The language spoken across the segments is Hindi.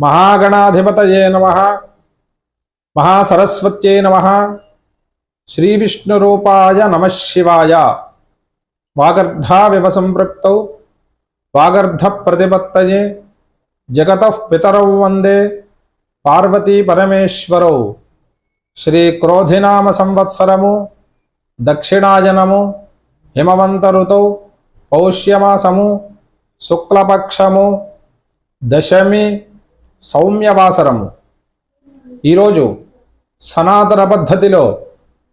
महागणाधिपत नम। महासरस्वत नम। श्री श्रीविष्णुरूपाय नम शिवाय। वागर्धाविव वागर्ध वागर्धप्रतिपत्तये। जगत पितरौ श्री पार्वतीपरमेश्वरौ। श्रीक्रोधिनामसंवत्सरमु दक्षिणाजनमु हिमवंत पौष्यमासमु। शुक्लपक्षमु। दशमी। సౌమ్యవాసరము. ఈరోజు సనాతన పద్ధతిలో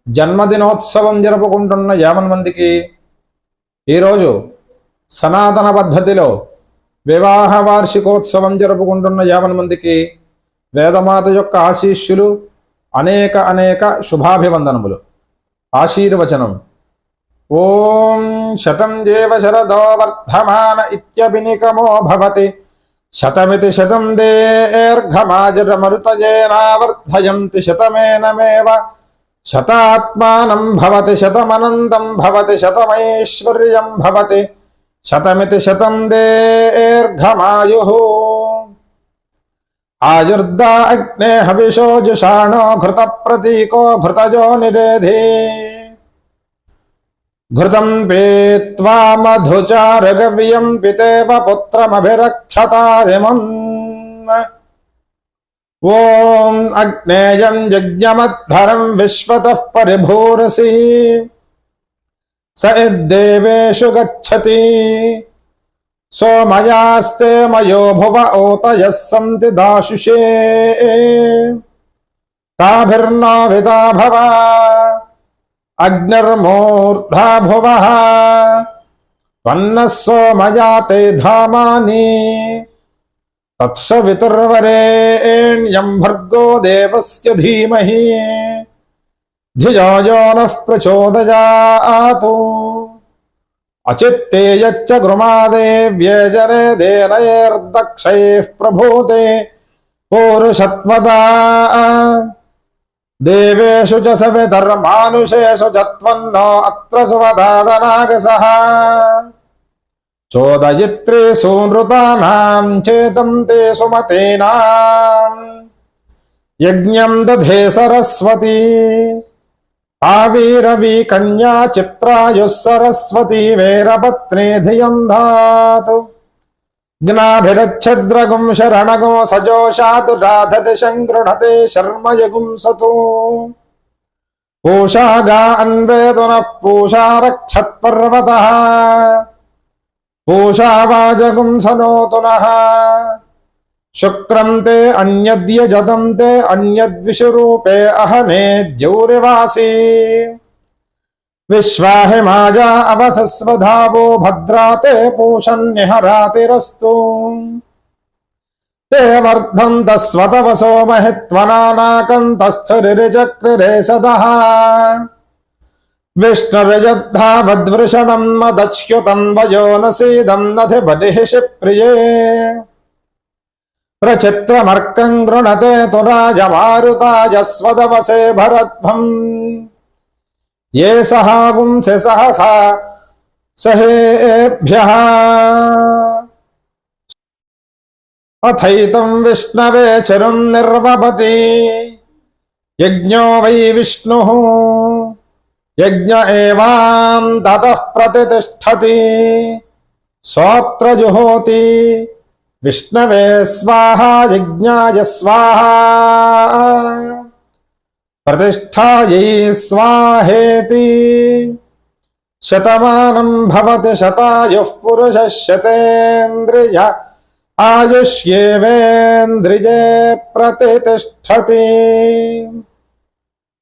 జన్మదినోత్సవం జరుపుకుంటున్న యావన్ మందికి ఈరోజు సనాతన పద్ధతిలో వివాహ వార్షికోత్సవం జరుపుకుంటున్న యావన్ మందికి వేదమాత యొక్క ఆశీస్సులు అనేక అనేక శుభాభివందనములు. ఆశీర్వచనం. ఓం శతం జీవ శరదో వర్ధమాన ఇత్యభినికమో భవతి. शतमिति शतं दीर्घमाजरमरुतजेनावर्धयन्ति शतमेनमेव शतात्मानं भवति, शतमनन्तं भवति, शतमैश्वर्यं भवति। शतमिति शतं देर्घमायुः। आयुर्दा अग्ने हविषो जुषाणो घृतप्रतीको घृतजो निरेधी। घृतम पीवा मधुचारगव्यम् पितेव पिते ॐ अग्नेयम् यज्ञमद्भरम् विश्वतः पिभूरसी स यद्देवेषु गति सोमयास्ते मयो भुव ओतयः सन्ति दाशुषे। ताभिर्नाभिता भवा। अग्निर्मूर्धा भुवः त्वन्नः सोमया ते धामानि तत्सवितुर्वरेण्यम् भर्गो देवस्य धीमहि। धियो यो नः प्रचोदयात्। अचित्ते यच्च गृमादेव्यजरे देनैर्दक्षैः प्रभूते। पूरुषत्वदा। దేవేషు చ సవిధర్మానుషేషు చ త్వన్నో అత్ర సువదాదనాగసః చోదయిత్రి సూనృతానాం చేతం తే సుమతేనాం యజ్ఞం దధే సరస్వతి ఆవీరవి కన్యా చిత్రాయు సరస్వతి వీరపత్నే ధియం ధాతు జ్ఞాభిరచ్ఛద్రగుం శరణగో సజోషాతు రాధతి శంగృణతే శర్మయగుం సతు పూషాగా అన్వేతున పూషా రక్షత్పర్వతः పూషావాజగుం సనోతునః శుక్రం తే అన్యద్యజతం తే అన్యద్విషురూపే అహనే ద్యౌరివాసీ विश्वाहिमाजा अवसस्वधावो भद्राते पूषन्निहरातिरस्तु। ते वर्धन्तः स्वतवसो महित्वनानाकन्तस्थिरिचक्रिरे सदः। विष्णुर्यद्धावद्वृषणम् मदच्युतम् वयो न सीदम् नधि बलिः शिप्रिये प्रचित्रमर्कम् गृणते तु राजमारुताय स्वदवसे भरद्भम्। ఏ సహాగుంసి సహస? సహేభ్య. అథైతం విష్ణవే చరుం నిర్వపతి. యజ్ఞో వై విష్ణు. యజ్ఞ ఏవాం దత ప్రతిష్టతి. సోత్రజుహోతి విష్ణవే స్వాహ యజ్ఞాయ స్వాహ. प्रतिष्ठायै स्वाहेति। शतमानं भवति शतायुः पुरुषः शतेन्द्रिय। आयुष्येवेन्द्रिये प्रतितिष्ठति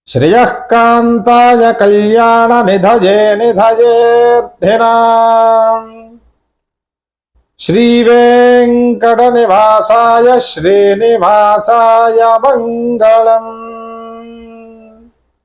श्रियः कान्ताय कल्याणनिधये निधयेऽर्थिनाम् श्रीवेङ्कटनिवासाय श्रीनिवासाय मङ्गलम्।